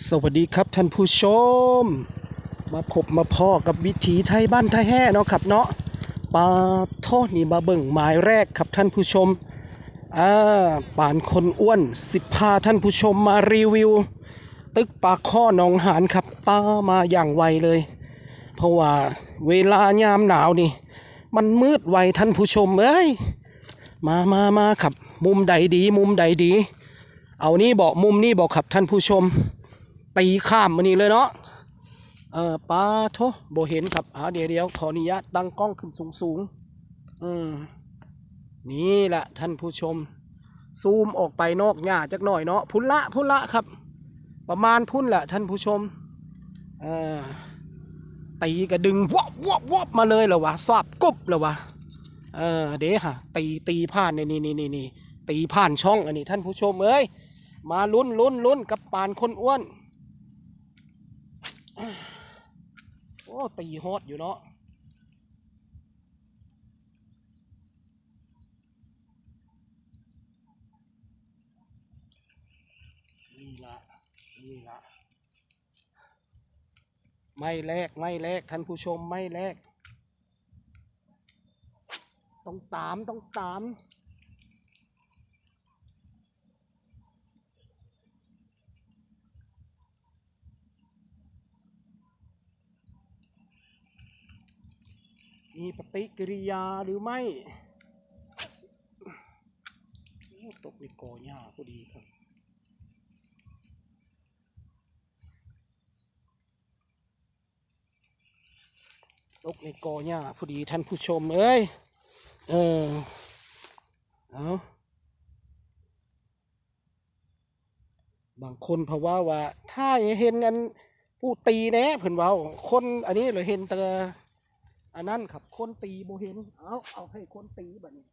สวัสดีครับท่านผู้ชม มาพบมาพ่อกับวิถีไทยบ้านไทยแห่เนาะครับเนาะปลาทอดนี่มาเบิ่งหมายแรกครับท่านผู้ชมอ่าป่านคนอ้วนสิบพาท่านผู้ชมมารีวิว ตึกปลาข้อหนองหานครับปลามาอย่างไวเลย เพราะว่าเวลายามหนาวนี่ มันมืดไวท่านผู้ชมเอ้ยมามามาครับ มุมใดดี มุมใดดี เอานี่บอกมุมนี่บอกครับท่านผู้ชม ตีข้ามมานี่เลยเนาะเออปลาโทโบเห็นครับอ่าเดี๋ยวเดี๋ยวขออนุญาตตั้งกล้องขึ้นสูงสูงๆอืมนี่แหละท่านผู้ชม ซูมออกไปนอกหญ้าจักหน่อยเนาะพุ่นละพุ่นละครับ ประมาณพุ่นแหละท่านผู้ชมเออตีกระดึงวบวบวบมาเลยเหรอวะสอบกุบเหรอวะเออเดี๋ยวฮะตีตีผ่านนี่นี่นี่นี่ตีผ่านช่องอันนี้ท่านผู้ชมเอ้ยมาลุ้นลุ้นลุ้นกับปานคนอ้วน โอ้ ตีฮอดอยู่เนาะนี่ละนี่ละไม่แลกไม่แลกท่านผู้ชมไม่แลกต้องตามต้องตาม มีปฏิกิริยาหรือไม่ตกในกอหญ้าพอดีครับตกในกอหญ้าพอดีท่านผู้ชมเอ้ย เออ เอาบางคนเพราะว่าว่า ถ้าเห็นอันผู้ตีแน่เพิ่นเว้าคนอันนี้เราเห็นแต่ อันนั้นครับคนตีโบเห็น เอาเอาให้คนตีแบบนี้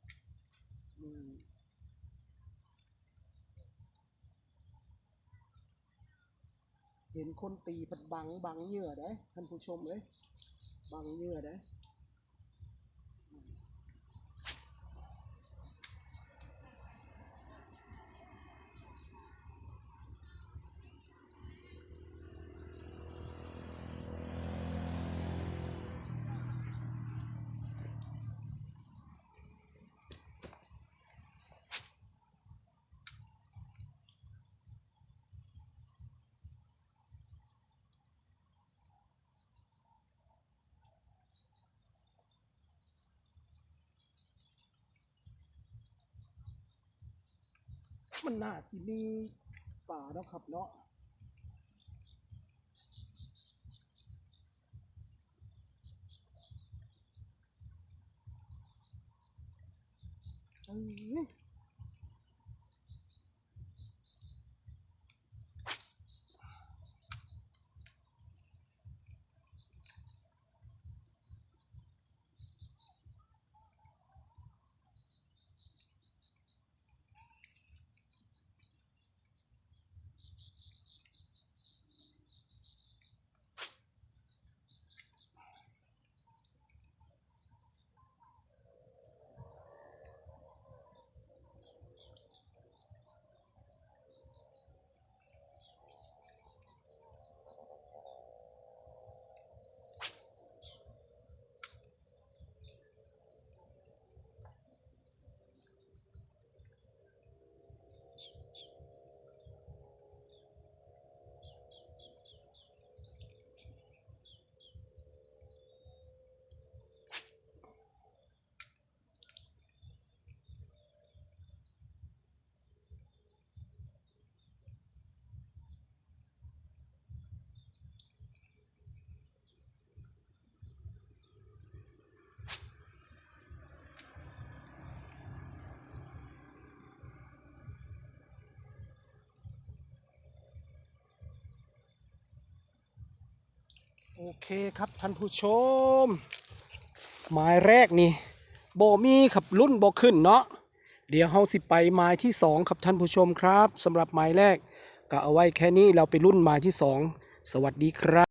เห็นคนตีผัดบังบังเหยื่อได้ท่านผู้ชมเลยบังเหยื่อได้ มันน่าสิมีป่าแล้วครับเนาะอืม โอเคครับท่านผู้ชม หมายแรกนี่โบมีขับรุ่นโบขึ้นเนาะเดี๋ยวเฮาสิไปหมายที่สองครับท่านผู้ชมครับสำหรับหมายแรกก็เอาไว้แค่นี้เราไปรุ่นหมายที่สองสวัสดีครับ